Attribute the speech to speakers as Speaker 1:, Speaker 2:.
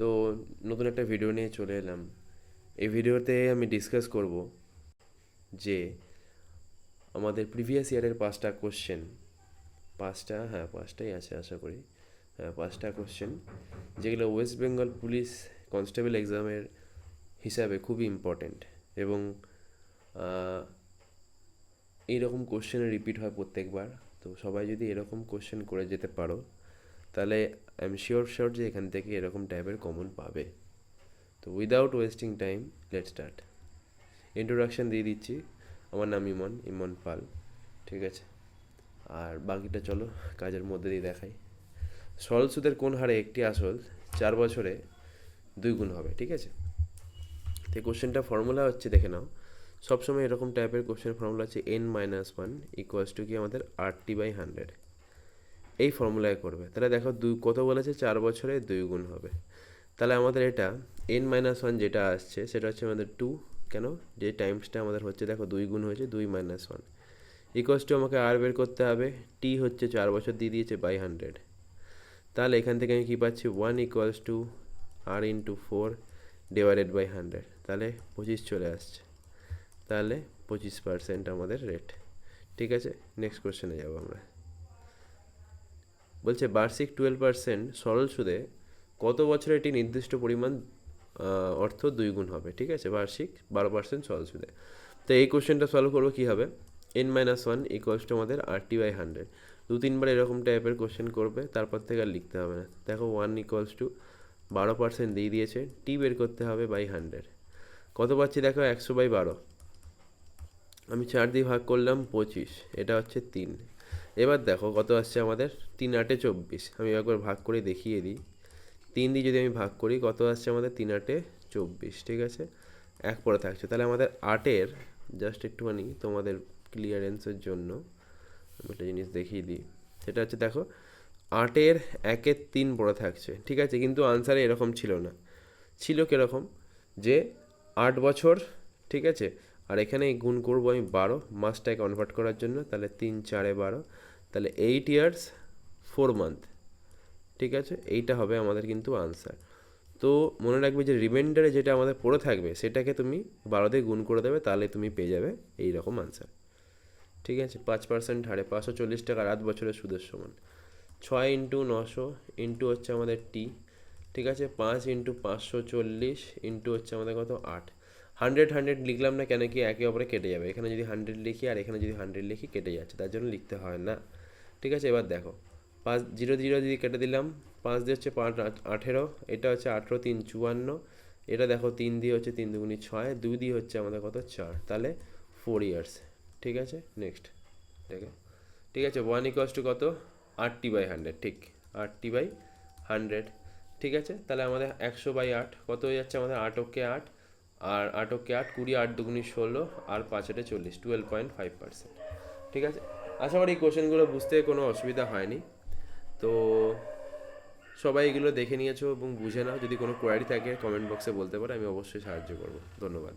Speaker 1: তো নতুন একটা ভিডিও নিয়ে চলে এলাম। এই ভিডিওতে আমি ডিসকাস করব যে আমাদের প্রিভিয়াস ইয়ারের পাঁচটা কোশ্চেন পাঁচটা হ্যাঁ পাঁচটাই আছে আশা করি হ্যাঁ পাঁচটা কোশ্চেন যেগুলো ওয়েস্ট বেঙ্গল পুলিশ কনস্টেবল এক্সামের হিসাবে খুবই ইম্পর্ট্যান্ট এবং এইরকম কোশ্চেন রিপিট হয় প্রত্যেকবার। তো সবাই যদি এরকম কোশ্চেন করে যেতে পারো তাহলে আই এম শিওর শিওর যে এখান থেকে এরকম টাইপের কমন পাবে। তো without wasting time let start introduction দিয়ে দিচ্ছি। আমার নাম ইমন ইমন পাল, ঠিক আছে? আর বাকিটা চলো, কাজের মধ্যে দিয়ে দেখাই। সরল সুদের কোন হারে একটি আসল চার বছরে দুই গুণ হবে, ঠিক আছে? তো কোশ্চেনটা ফর্মুলা হচ্ছে, দেখে নাও। সবসময় এরকম টাইপের কোশ্চেন ফর্মুলা হচ্ছে N minus one equals to কি আমাদের? আর টি বাই হান্ড্রেড এই ফর্মুলায় করবে। তাহলে দেখো দুই কত বলেছে? চার বছরে দুই গুণ হবে। তাহলে আমাদের এটা এন মাইনাস ওয়ান যেটা আসছে, সেটা হচ্ছে আমাদের টু কেন? যে টাইমসটা আমাদের হচ্ছে, দেখো দুই গুণ হয়েছে, দুই মাইনাস ওয়ান ইকুয়ালস টু আমাকে আর বের করতে হবে। টি হচ্ছে চার বছর, দিয়ে দিয়েছে বাই হান্ড্রেড তাহলে এখান থেকে আমি কী পাচ্ছি? One equals to R into four divided by hundred তাহলে পঁচিশ চলে আসছে। তাহলে পঁচিশ পার্সেন্ট আমাদের রেট ঠিক আছে? নেক্সট কোশ্চেনে যাব আমরা। বলছে বার্ষিক টুয়েলভ পার্সেন্ট সরল সুদে কত বছরে একটি নির্দিষ্ট পরিমাণ অর্থ দুই গুণ হবে? ঠিক আছে, বার্ষিক বারো পার্সেন্ট সরল সুদে। তো এই কোশ্চেনটা সলভ করব কী হবে? N minus one equals to আমাদের আর টি বাই হান্ড্রেড দু তিনবার এরকম টাইপের কোশ্চেন করবে, তারপর থেকে আর লিখতে হবে না। দেখো ওয়ান ইকুয়ালস টু বারো পার্সেন্ট দিয়ে দিয়েছে টি বের করতে হবে বাই হান্ড্রেড কত পাচ্ছি দেখো? একশো বাই বারো। আমি চার দিয়ে ভাগ করলাম পঁচিশ, এটা হচ্ছে তিন। এবার দেখো কত আসছে আমাদের? তিন আটে চব্বিশ। আমি একবার ভাগ করে দেখিয়ে দিই। তিন দিয়ে যদি আমি ভাগ করি, কত আসছে আমাদের? তিন আটে চব্বিশ, ঠিক আছে? এক পরে থাকছে। তাহলে আমাদের আটের জাস্ট একটুখানি তোমাদের ক্লিয়ারেন্সের জন্য আমি একটা জিনিস দেখিয়ে দিই। সেটা হচ্ছে দেখো, আটের একের তিন পড়ে থাকছে, ঠিক আছে? কিন্তু আনসারে এরকম ছিল না। ছিল কীরকম? যে আট বছর, ঠিক আছে? আর এখানে গুণ করব আমি বারো মাসটাকে কনভার্ট করার জন্য, তাহলে তিন চারে বারো। তাহলে এইট ইয়ার্স ফোর মান্থ ঠিক আছে? এইটা হবে আমাদের কিন্তু আনসার তো মনে রাখবে যে রিমাইন্ডারে যেটা আমাদের পড়ে থাকবে, সেটাকে তুমি বারো দিয়ে গুণ করে দেবে, তাহলে তুমি পেয়ে যাবে এই রকম আনসার ঠিক আছে? পাঁচ পার্সেন্ট হারে পাঁচশো চল্লিশ টাকা আট বছরের সুদের সমান। ছয় ইন্টু নশো ইন্টু হচ্ছে আমাদের টি ঠিক আছে? পাঁচ ইন্টু পাঁচশো চল্লিশ ইন্টু হচ্ছে আমাদের কত? আট। হান্ড্রেড হান্ড্রেড লিখলাম না কেন কি একে অপরে কেটে যাবে। এখানে যদি হান্ড্রেড লিখি আর এখানে যদি হান্ড্রেড লিখি, কেটে যাচ্ছে। তার জন্য লিখতে হয় না। ঠিক আছে, এবার দেখো। পাঁচ, জিরো জিরো যদি কেটে দিলাম। পাঁচ দিয়ে হচ্ছে পাঁচ আঠেরো। এটা হচ্ছে আঠেরো, তিন, চুয়ান্ন। এটা দেখো, তিন দিয়ে হচ্ছে তিন দুগুনি ছয়। দুই দিয়ে হচ্ছে আমাদের কত? চার। তাহলে ফোর ইয়ার্স ঠিক আছে? নেক্সট দেখো। ঠিক আছে ওয়ান ইকোয়াস টু কত? আটটি বাই হান্ড্রেড ঠিক। আটটি বাই হান্ড্রেড ঠিক আছে? তাহলে আমাদের একশো বাই আট। কত হয়ে যাচ্ছে আমাদের? আটকে আট। আর আটকে আট, কুড়ি, আট দুগুনি ষোলো। আর পাঁচ আটে চল্লিশ। টুয়েলভ পয়েন্ট ফাইভ পার্সেন্ট ঠিক আছে? আশা করি কোশ্চেনগুলো বুঝতে কোনো অসুবিধা হয়নি। তো সবাই এগুলো দেখে নিয়েছো এবং বুঝে নাও। যদি কোনো কোয়ারি থাকে কমেন্ট বক্সে বলতে পারো, আমি অবশ্যই সাহায্য করব। ধন্যবাদ।